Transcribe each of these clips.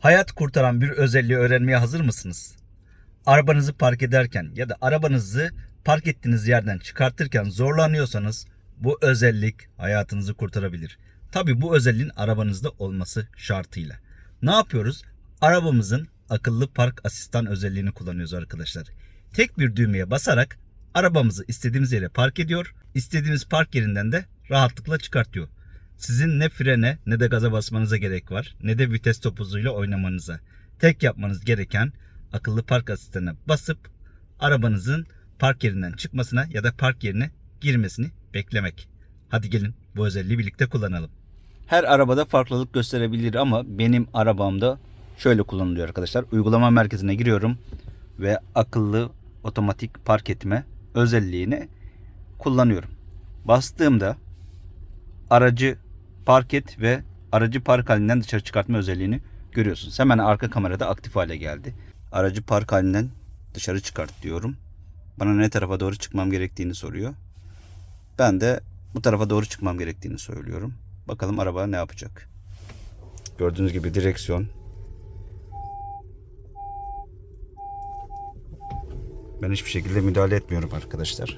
Hayat kurtaran bir özelliği öğrenmeye hazır mısınız? Arabanızı park ederken ya da arabanızı park ettiğiniz yerden çıkartırken zorlanıyorsanız bu özellik hayatınızı kurtarabilir. Tabi bu özelliğin arabanızda olması şartıyla. Ne yapıyoruz? Arabamızın akıllı park asistan özelliğini kullanıyoruz arkadaşlar. Tek bir düğmeye basarak arabamızı istediğimiz yere park ediyor. istediğimiz park yerinden de rahatlıkla çıkartıyor. Sizin ne frene ne de gaza basmanıza gerek var ne de vites topuzuyla oynamanıza. Tek yapmanız gereken akıllı park asistanına basıp arabanızın park yerinden çıkmasına ya da park yerine girmesini beklemek. Hadi gelin bu özelliği birlikte kullanalım. Her arabada farklılık gösterebilir ama benim arabamda şöyle kullanılıyor arkadaşlar. Uygulama merkezine giriyorum ve akıllı otomatik park etme özelliğini kullanıyorum. Bastığımda aracı park et ve aracı park halinden dışarı çıkartma özelliğini görüyorsunuz. Hemen arka kamerada aktif hale geldi. Aracı park halinden dışarı çıkart diyorum. Bana ne tarafa doğru çıkmam gerektiğini soruyor. Ben de bu tarafa doğru çıkmam gerektiğini söylüyorum. Bakalım araba ne yapacak. Gördüğünüz gibi direksiyon. Ben hiçbir şekilde müdahale etmiyorum arkadaşlar.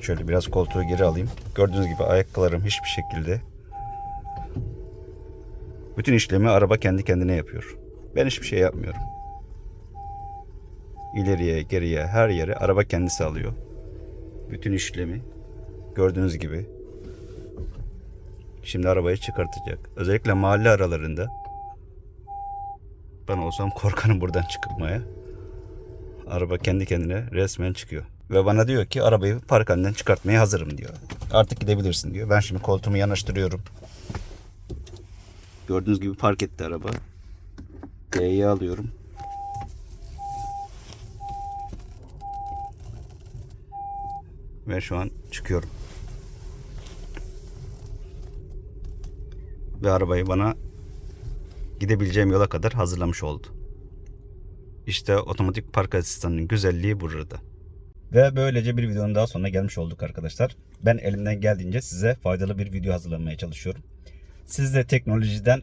Şöyle biraz koltuğu geri alayım. Gördüğünüz gibi ayaklarım hiçbir şekilde bütün işlemi araba kendi kendine yapıyor. Ben hiçbir şey yapmıyorum. İleriye, geriye, her yere araba kendisi alıyor. Bütün işlemi gördüğünüz gibi. Şimdi arabayı çıkartacak. Özellikle mahalle aralarında ben olsam korkarım buradan çıkmaya. Araba kendi kendine resmen çıkıyor. Ve bana diyor ki arabayı park halinden çıkartmaya hazırım diyor. Artık gidebilirsin diyor. Ben şimdi koltuğumu yanaştırıyorum. Gördüğünüz gibi park etti araba. D'yi alıyorum. Ve şu an çıkıyorum. Ve arabayı bana gidebileceğim yola kadar hazırlamış oldu. İşte otomatik park asistanının güzelliği burada. Ve böylece bir videonun daha sonuna gelmiş olduk arkadaşlar. Ben elimden geldiğince size faydalı bir video hazırlamaya çalışıyorum. Siz de teknolojiden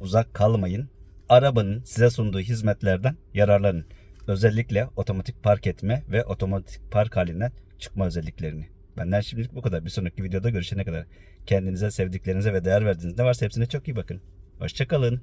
uzak kalmayın. Arabanın size sunduğu hizmetlerden yararlanın. Özellikle otomatik park etme ve otomatik park halinden çıkma özelliklerini. Benden şimdilik bu kadar. Bir sonraki videoda görüşene kadar kendinize, sevdiklerinize ve değer verdiğiniz ne varsa hepsine çok iyi bakın. Hoşçakalın.